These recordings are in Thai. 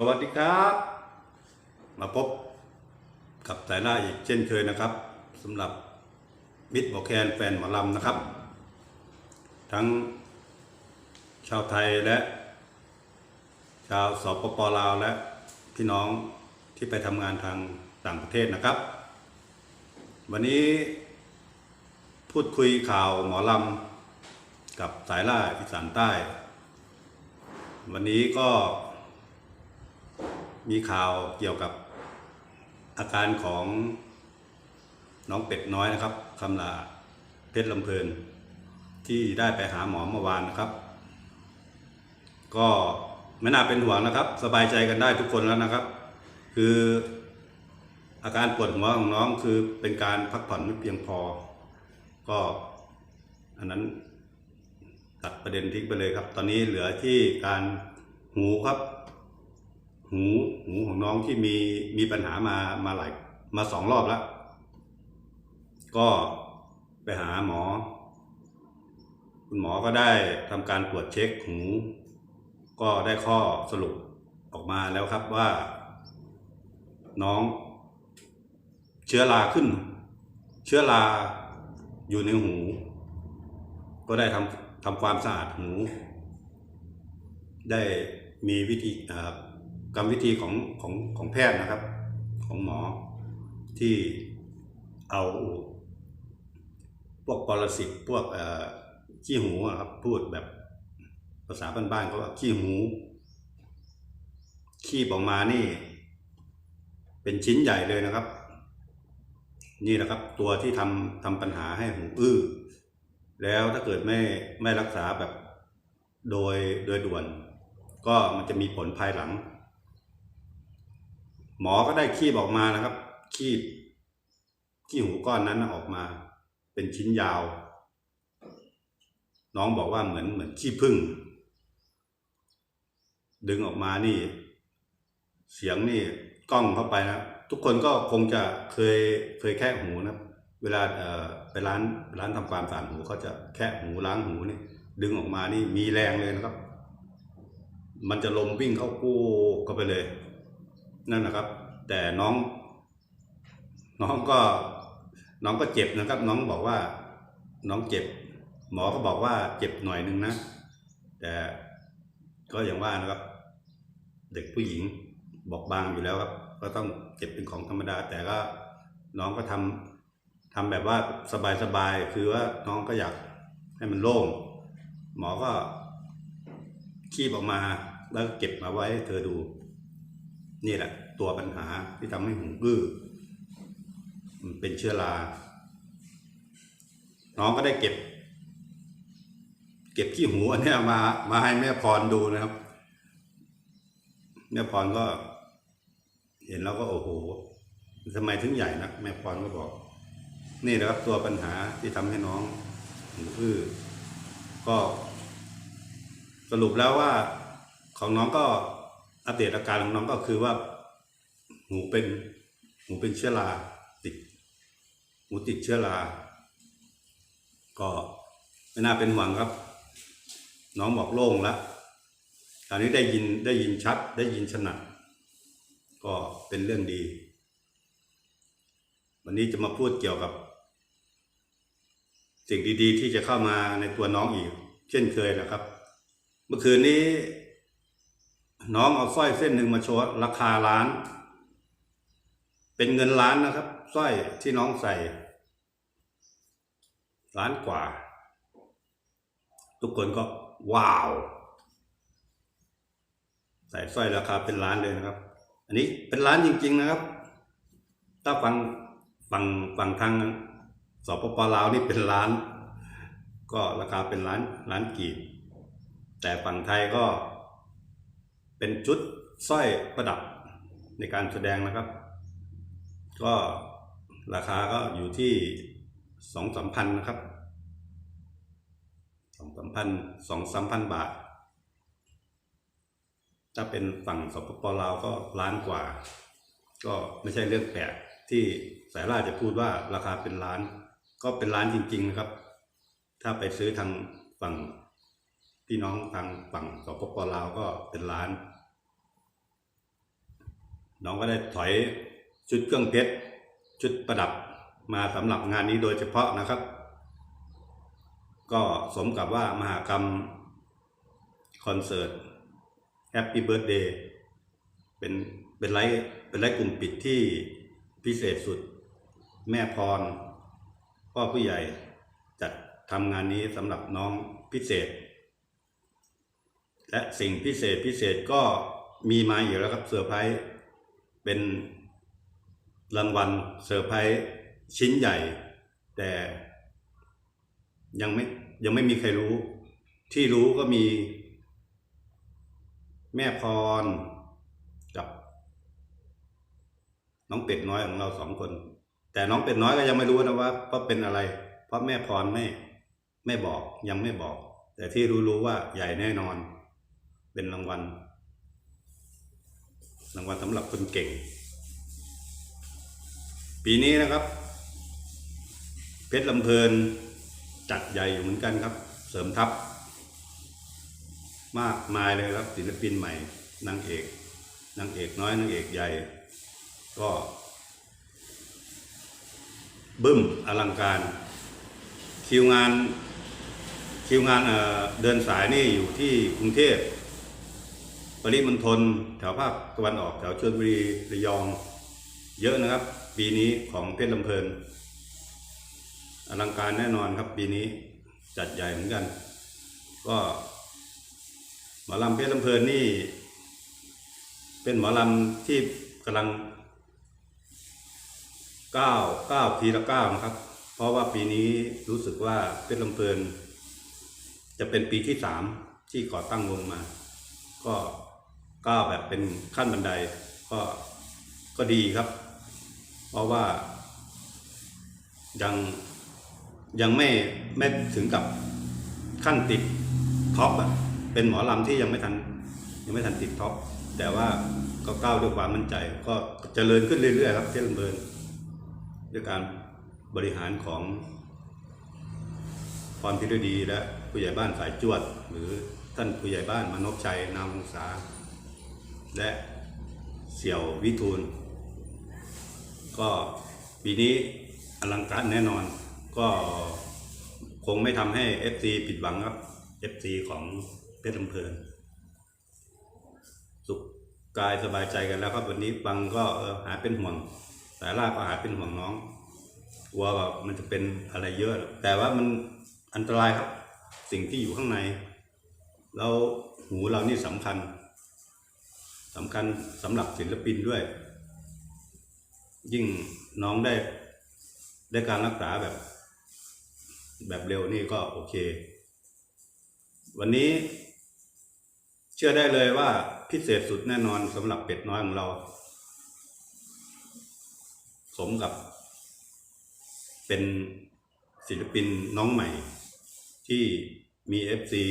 สวัสดีครับ มาพบกับสายหน้าอีกเช่นเคยนะครับสำหรับมิตรบอกแคนแฟนหมอลำนะครับ ทั้งชาวไทยและ ชาวสปปลาวและพี่น้องที่ไปทำงานทางต่างประเทศนะครับ วันนี้พูดคุยข่าวหมอลำกับสายล่าอีสานใต้ วันนี้ก็ มีข่าวเกี่ยวกับอาการของน้องเป็ดน้อยนะครับคำลาเพชรลำเพลิน ที่ได้ไปหาหมอเมื่อวานนะครับ ก็ไม่น่าเป็นห่วงนะครับ สบายใจกันได้ทุกคนแล้วนะครับ คืออาการปวดหัวของน้องคือเป็นการพักผ่อนไม่เพียงพอ ก็อันนั้นตัดประเด็นทิ้งไปเลยครับ ตอนนี้เหลือที่การหูครับ หูหูของน้องที่มีมีปัญหามามาหลายมาสองรอบแล้ว ก็ไปหาหมอ คุณหมอก็ได้ทำการตรวจเช็คหู ก็ได้ข้อสรุปออกมาแล้วครับว่า น้องเชื้อราขึ้น เชื้อราอยู่ในหู ก็ได้ทำทำความสะอาดหู ได้มีวิธี กรรมวิธีของของของแพทย์นะครับ ของหมอที่เอาพวกปรสิตพวกขี้หูอะครับพูดแบบภาษาบ้านๆเขาว่าขี้หูขี้ออกมานี่ เป็นชิ้นใหญ่เลยนะครับ นี่นะครับ ตัวที่ทำทำปัญหาให้หูอื้อแล้วถ้าเกิดไม่ไม่รักษาแบบโดยโดยด่วน ก็มันจะมีผลภายหลัง หมอก็ได้คีบออกมานะครับ คีบขี้หูก้อนนั้นออกมา เป็นชิ้นยาว น้องบอกว่าเหมือนเหมือนขี้ผึ้งดึงออกมานี่ เสียงนี่กล้องเข้าไปนะทุกคนก็คงจะเคยเคยแค่หูนะเวลาเอ่อไปร้านร้านทำความสะอาดหูเขาจะแค่หูล้างหูนี่ดึงออกมานี่มีแรงเลยนะครับ มันจะลมวิ่งเข้ากู้เข้าไปเลย นั่นนะครับ แต่น้อง น้องก็น้องก็เจ็บนะครับ น้องบอกว่า น้องเจ็บ หมอก็บอกว่าเจ็บหน่อยนึงนะ แต่ก็อย่างว่านะครับ เด็กผู้หญิงบอกบางอยู่แล้วครับ ก็ต้องเจ็บเป็นของธรรมดา แต่ก็น้องก็ทำทำแบบว่าสบายๆคือว่าน้องก็อยากให้มันโล่งหมอก็คีบออกมาแล้วเก็บมาไว้ให้เธอดู นี่แหละ ตัวปัญหาที่ทำให้หูอื้อมันเป็นเชื้อรา น้องก็ได้เก็บ เก็บขี้หูอันเนี้ยมามาให้แม่พรดูนะครับ แม่พรก็ เห็นแล้วก็โอ้โหทำไมถึงใหญ่นะแม่พรก็บอก นี่นะครับตัวปัญหาที่ทำให้น้องหูอื้อก็สรุปแล้วว่าของน้องก็ อัปเดตอาการของน้องก็คือว่า หูเป็นหูเป็นเชื้อราติดหูติดเชื้อราก็ไม่น่าเป็นห่วงครับ น้องบอกโล่งแล้วตอนนี้ได้ยินได้ยินชัด ได้ยินถนัดก็เป็นเรื่องดี วันนี้จะมาพูดเกี่ยวกับ สิ่งดีๆ ที่จะเข้ามาในตัวน้องอีก เช่นเคยนะครับ เมื่อคืนนี้ น้องเอาสร้อยเส้นหนึ่งมาโชว์ราคาล้าน เป็นเงินล้านนะครับสร้อยที่น้องใส่ ล้านกว่า ทุกคนก็ว้าว ใส่สร้อยราคาเป็นล้านเลยนะครับ อันนี้เป็นล้านจริง ๆนะครับ ถ้าฟังฟังฟังทางสปปลาวนี่เป็นล้าน ก็ราคาเป็นล้านล้านกีบแต่ฝั่งไทยก็ เป็นชุดสร้อยประดับในการแสดงนะครับ ก็ราคาก็อยู่ที่สองสามพันนะครับสองสามพันสองสามพันบาท ถ้าเป็นฝั่งสปปลาวก็ล้านกว่า ก็ไม่ใช่เรื่องแปลกที่สายล่าจะพูดว่าราคาเป็นล้าน ก็เป็นล้านจริง ๆ นะครับ ถ้าไปซื้อทางฝั่ง พี่น้องทางฝั่งสปปลาวก็เป็นล้าน น้องก็ได้ถอยชุดเครื่องเพชรชุดประดับมาสำหรับงานนี้โดยเฉพาะนะครับ ก็สมกับว่ามหากรรมคอนเสิร์ต Happy Birthday เป็นเป็นไลฟ์เป็นไลฟ์กลุ่มปิดที่พิเศษสุด แม่พรพ่อผู้ใหญ่จัดทำงานนี้สำหรับน้องพิเศษ และสิ่งพิเศษพิเศษก็มีมาอยู่แล้วครับเซอร์ไพรส์เป็นรางวัลเซอร์ไพรส์ชิ้นใหญ่ แต่ยังไม่ยังไม่มีใครรู้ ที่รู้ก็มี แม่พรกับ น้องเป็ดน้อยของเราสองคน แต่น้องเป็ดน้อยก็ยังไม่รู้นะว่าว่าเป็นอะไร เพราะแม่พรไม่ไม่บอกยังไม่บอก แต่ที่รู้รู้ว่าใหญ่แน่นอน เป็นรางวัล รางวัลสำหรับคนเก่ง ปีนี้นะครับ เพชรลำเพลินจัดใหญ่อยู่เหมือนกันครับ เสริมทัพ มากมายเลยครับ ศิลปินใหม่นางเอกนางเอกน้อยนางเอกใหญ่ ก็บึ้มอลังการ คิวงานคิวงานเดินสายนี่อยู่ที่กรุงเทพ ริมณฑลแถวภาคตะวันออกแถวชลบุรีระยอง เยอะนะครับ ปีนี้ของเพชรลำเพลินอลังการแน่นอนครับปีนี้จัดใหญ่เหมือนกัน ก็หมอลำเพชรลำเพลินนี่ เป็นหมอลำที่กำลังก้าวก้าวทีละก้าวนะครับ เพราะว่าปีนี้รู้สึกว่าเพชรลำเพลินจะเป็นปีที่สามที่ก่อตั้งวงมา ก็ ก้าวแบบเป็นขั้นบันไดก็ก็ดีครับ เพราะว่า ยังยังไม่ไม่ถึงกับขั้นติดท็อปอะเป็นหมอลำที่ยังไม่ทันยังไม่ทันติดท็อปแต่ว่าก็ก้าวด้วยความมั่นใจ ก็เจริญขึ้นเรื่อยๆครับเจริญเบินด้วยการบริหารของพรพิรดีและผู้ใหญ่บ้านสายจวด หรือท่านผู้ใหญ่บ้านมานพชัยนามวงศา และเสี่ยววิทูล ก็ปีนี้อลังการแน่นอน ก็คงไม่ทำให้ FC ผิดหวังครับ FC ของเพชรลำเพลินสุขกายสบายใจกันแล้วครับวันนี้ฟังก็ออหายเป็นห่วงแต่ล่าก็หายเป็นห่วงน้องกลัวว่ามันจะเป็นอะไรเยอะ แต่ว่ามันอันตรายครับ สิ่งที่อยู่ข้างในแล้วหูเรานี่สำคัญ สำคัญสำหรับศิลปินด้วย ยิ่งน้องได้ได้การรักษาแบบ แบบเร็วนี่ก็โอเค วันนี้ เชื่อได้เลยว่าพิเศษสุดแน่นอนสำหรับเป็ดน้อยของเรา สมกับ เป็นศิลปินน้องใหม่ ที่มีเอฟซี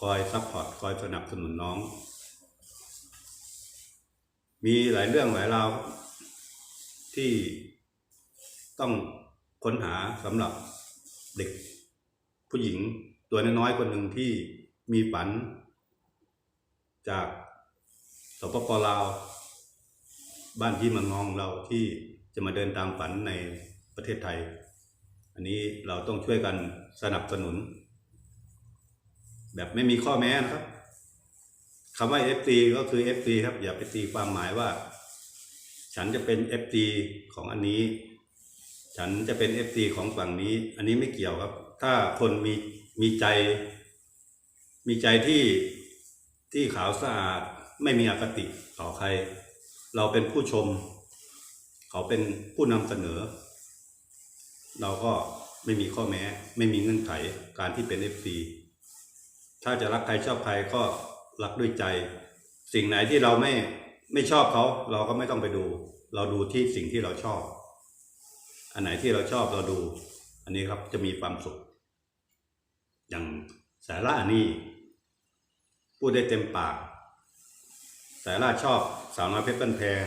คอยซัพพอร์ต คอยสนับสนุนน้อง มีหลายเรื่องหลายราวที่ต้องค้นหาสำหรับเด็กผู้หญิงตัวน้อยๆคนหนึ่งที่มีฝัน จากสปปลาว บ้านที่มืององเราที่จะมาเดินตามฝันในประเทศไทย อันนี้เราต้องช่วยกันสนับสนุน แบบไม่มีข้อแม้นะครับ คำว่า FT ก็คือ FT ครับอย่าไปตีความหมายว่า ฉันจะเป็น FT ของอันนี้ ฉันจะเป็น FT ของฝั่งนี้ อันนี้ไม่เกี่ยวครับ ถ้าคนมีมีใจ มีใจที่ที่ขาวสะอาดไม่มีอคติต่อใคร เราเป็นผู้ชม เขาเป็นผู้นำเสนอ เราก็ไม่มีข้อแม้ ไม่มีเงื่อนไขการที่เป็น FC ถ้าจะรักใครชอบใครก็ รักด้วยใจ สิ่งไหนที่เราไม่ไม่ชอบเขาเราก็ไม่ต้องไปดู เราดูที่สิ่งที่เราชอบ อันไหนที่เราชอบเราดู อันนี้ครับจะมีความสุข อย่างสาระนี่พูดได้เต็มปากสายล่าชอบสาวน้อยเพชรบ้านแพง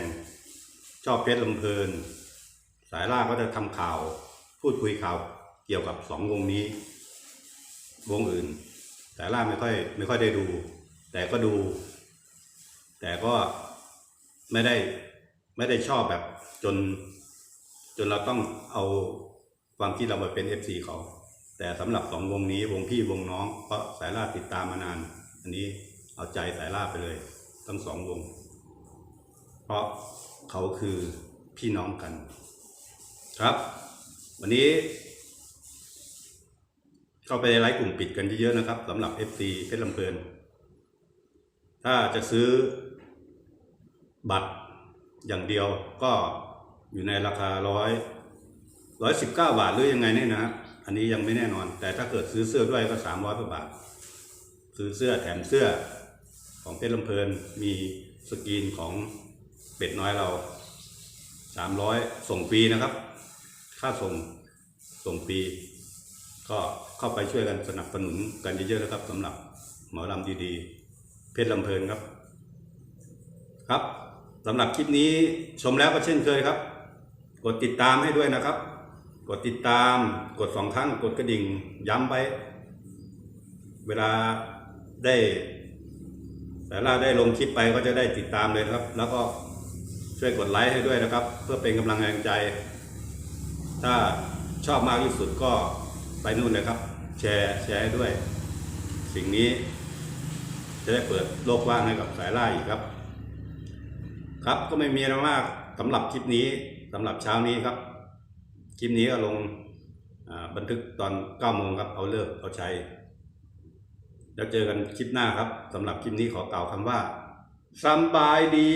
ชอบเพชรลำเพลิน สายล่าก็จะทำข่าว พูดคุยข่าวเกี่ยวกับสองวงนี้ วงอื่น สายล่าไม่ค่อยไม่ค่อยได้ดู แต่ก็ดู แต่ก็ไม่ได้ไม่ได้ชอบแบบจน จนเราต้องเอาความคิดเราไปเป็นเอฟซีเขา แต่สำหรับสองวงนี้วงพี่วงน้อง เพราะสายล่าติดตามมานาน อันนี้เอาใจสายล่าไปเลย ทั้งสองวง เพราะเขาคือพี่น้องกัน ครับ วันนี้เข้าไปในไลฟ์กลุ่มปิดกันเยอะๆนะครับสำหรับ FC เพชรลำเพลิน ถ้าจะซื้อบัตรอย่างเดียวก็อยู่ในราคาร้อยร้อยสิบเก้าบาทหรือยังไงเนี่ยนะฮะอันนี้ยังไม่แน่นอน แต่ถ้าเกิดซื้อเสื้อด้วยก็สามร้อยกว่าบาท ซื้อเสื้อแถมเสื้อของเพชรลำเพลินมีสกรีนของเป็ดน้อยเราสามร้อยส่งฟรีนะครับ ค่าส่งส่งฟรีก็เข้าไปช่วยกันสนับสนุนกันเยอะๆนะครับสำหรับหมอลำดีๆ เพชรลำเพลินครับ ครับสำหรับคลิปนี้ชมแล้วก็เช่นเคยครับ กดติดตามให้ด้วยนะครับ กดติดตามกดสองครั้งกดกระดิ่งย้ำไว้เวลาได้ แต่ละได้ลงคลิปไปก็จะได้ติดตามเลยครับ แล้วก็ช่วยกดไลค์ให้ด้วยนะครับ เพื่อเป็นกำลังแรงใจ ถ้าชอบมากที่สุดก็ไปนู่นเลยครับ แชร์แชร์ให้ด้วย สิ่งนี้ จะได้เปิดโลกว่างให้กับสายล่าอีกครับ ครับก็ไม่มีอะไรมากสำหรับคลิปนี้สำหรับเช้านี้ครับ คลิปนี้ก็ลงบันทึกตอน9โมงครับเอาเลิกเอาใช้แล้วเจอกันคลิปหน้าครับสำหรับคลิปนี้ขอกล่าวคำว่าสบายดี